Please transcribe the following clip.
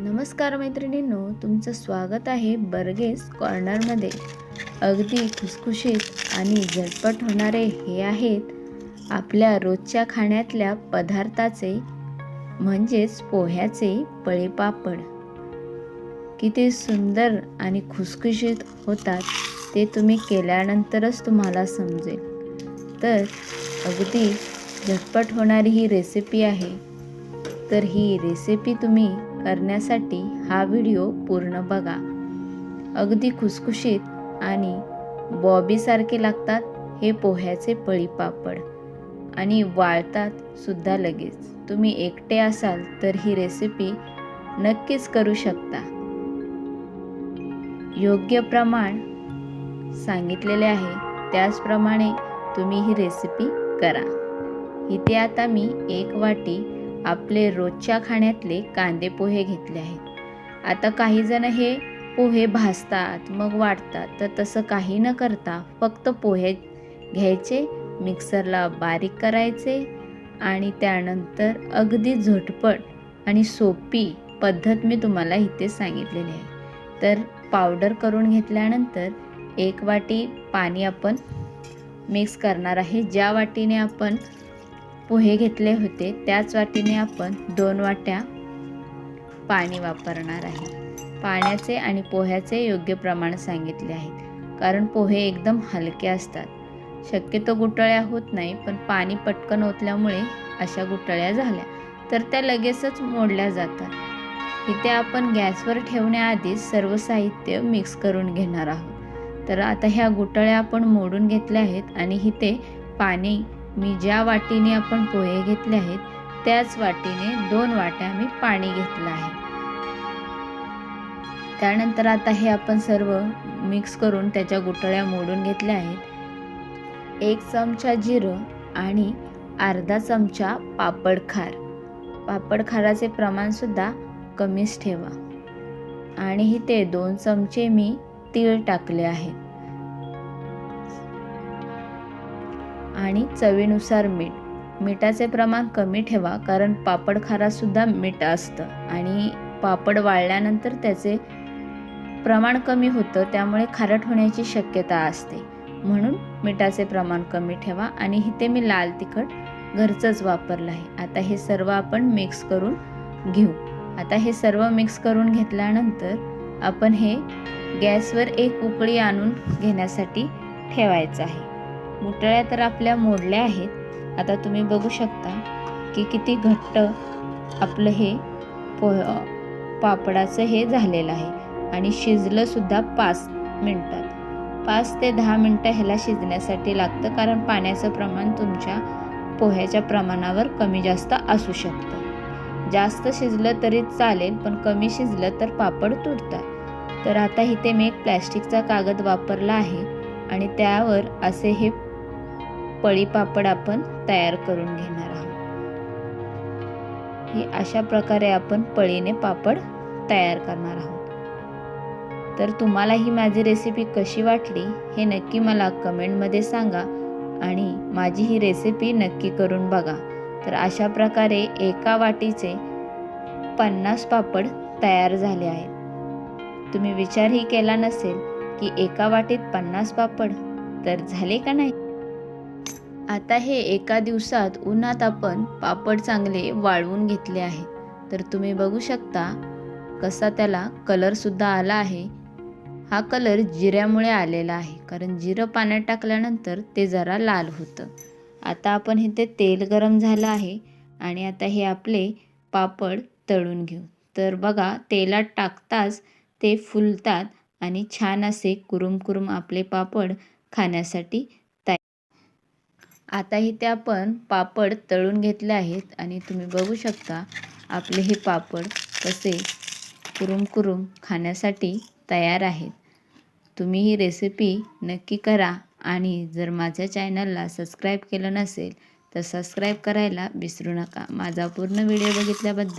नमस्कार मैत्रिणींनो तुमचं स्वागत आहे बर्गेस कॉर्नरमध्ये अगदी खुसखुशीत आणि झटपट होणारे हे आहेत आपल्या रोजच्या खाण्यातल्या पदार्थाचे म्हणजेच पोह्याचे पळीपापड. किती सुंदर आणि खुसखुशीत होतात ते तुम्ही केल्यानंतरच तुम्हाला समजेल. तर अगदी झटपट होणारी ही रेसिपी आहे. तर ही रेसिपी तुम्ही करण्यासाठी हा व्हिडिओ पूर्ण बघा. अगदी खुसखुशीत आणि बॉबीसारखे लागतात हे पोह्याचे पळीपापड. आणि वाळतात सुद्धा लगेच. तुम्ही एकटे असाल तर ही रेसिपी नक्कीच करू शकता. योग्य प्रमाण सांगितलेले आहे. त्याचप्रमाणे तुम्ही ही रेसिपी करा. इथे आता मी एक वाटी आपले रोजच्या खाण्यातले कांदे पोहे घेतले आहेत. आता काही जण हे पोहे भाजतात मग वाटतात तर तसं काही न करता फक्त पोहे घ्यायचे मिक्सरला बारीक करायचे आणि त्यानंतर अगदी झटपट आणि सोपी पद्धत मी तुम्हाला इथे सांगितलेली आहे. तर पावडर करून घेतल्यानंतर एक वाटी पाणी आपण मिक्स करणार आहे. ज्या वाटीने आपण पोहे घेतले होते. त्याच वाटीने आपण दोन वाट्या पाणी वापरणार आहे. पाण्याचे आणि पोह्याचे योग्य प्रमाण सांगितले आहेत कारण पोहे एकदम हलके असतात. शक्यतो गुटळ्या होत नाही पण पाणी पटकन ओतल्यामुळे अशा गुटळ्या झाल्या. तर त्या लगेचच मोडल्या जातात. इथे आपण गॅसवर ठेवण्याआधीच सर्व साहित्य मिक्स करून घेणार आहोत. तर आता ह्या गुटळ्या आपण मोडून घेतल्या आहेत आणि इथे पाणी मी ज्या वाटीने आपण पोहे घेतले आहेत त्याच वाटीने दोन वाट्या मी पाणी घेतलं आहे. त्यानंतर आता हे आपण सर्व मिक्स करून त्याच्या गुटळ्या मोडून घेतल्या आहेत. एक चमचा जिरं आणि अर्धा चमचा पापड खार. पापड खाराचे प्रमाणसुद्धा कमीच ठेवा. आणि इथे दोन चमचे मी तीळ टाकले आहेत आणि चवीनुसार मीठ. मिठाचे प्रमाण कमी ठेवा कारण पापड खारासुद्धा मीठ असतं आणि पापड वाळल्यानंतर त्याचे प्रमाण कमी होतं त्यामुळे खारट होण्याची शक्यता असते. म्हणून मिठाचे प्रमाण कमी ठेवा आणि इथे मी लाल तिखट घरचंच वापरलं आहे. आता हे सर्व आपण मिक्स करून घेऊ. आता हे सर्व मिक्स करून घेतल्यानंतर आपण हे गॅसवर एक उकळी आणून घेण्यासाठी ठेवायचं आहे. मुटळ्या तर आपल्या मोडल्या आहेत. आता तुम्ही बघू शकता की किती घट्ट आपलं हे पो पापडाचं हे झालेलं आहे. आणि शिजलंसुद्धा पाच मिनटात. पाच ते दहा मिनटं ह्याला शिजण्यासाठी लागतं कारण पाण्याचं प्रमाण तुमच्या पोह्याच्या प्रमाणावर कमी जास्त असू शकतं. जास्त शिजलं तरी चालेल पण कमी शिजलं तर पापड तुटतात तर आता इथे मी एक प्लॅस्टिकचा कागद वापरला आहे आणि त्यावर असे हे पळी पापड आपण तयार करून घेणार आहोत. ही अशा प्रकारे आपण पळीने पापड तयार करणार आहोत. तर तुम्हाला ही माझी रेसिपी कशी वाटली हे नक्की मला कमेंटमध्ये सांगा आणि माझी ही रेसिपी नक्की करून बघा. तर अशा प्रकारे एका वाटीचे पन्नास पापड तयार झाले आहेत. तुम्ही विचारही केला नसेल की एका वाटीत पन्नास पापड तर झाले का नाही? आता हे एका दिवसात उन्हात आपण पापड चांगले वाळवून घेतले आहेत तर तुम्ही बघू शकता कसा त्याला कलरसुद्धा आला आहे. हा कलर जिऱ्यामुळे आलेला आहे. कारण जिरं पाण्यात टाकल्यानंतर ते जरा लाल होतं. आता आपण इथे तेल गरम झालं आहे आणि आता हे आपले पापड तळून घेऊ. तर बघा तेलात टाकताच ते फुलतात आणि छान असे कुरुम कुरुम आपले पापड खाण्यासाठी आता इथे आपण पापड तळून घेतले आहेत आणि तुम्ही बघू शकता आपले हे पापड कसे कुरुम कुरुम खाण्यासाठी तयार आहेत. तुम्ही ही रेसिपी नक्की करा आणि जर माझ्या चॅनलला सबस्क्राईब केलं नसेल तर सबस्क्राईब करायला विसरू नका. माझा पूर्ण व्हिडिओ बघितल्याबद्दल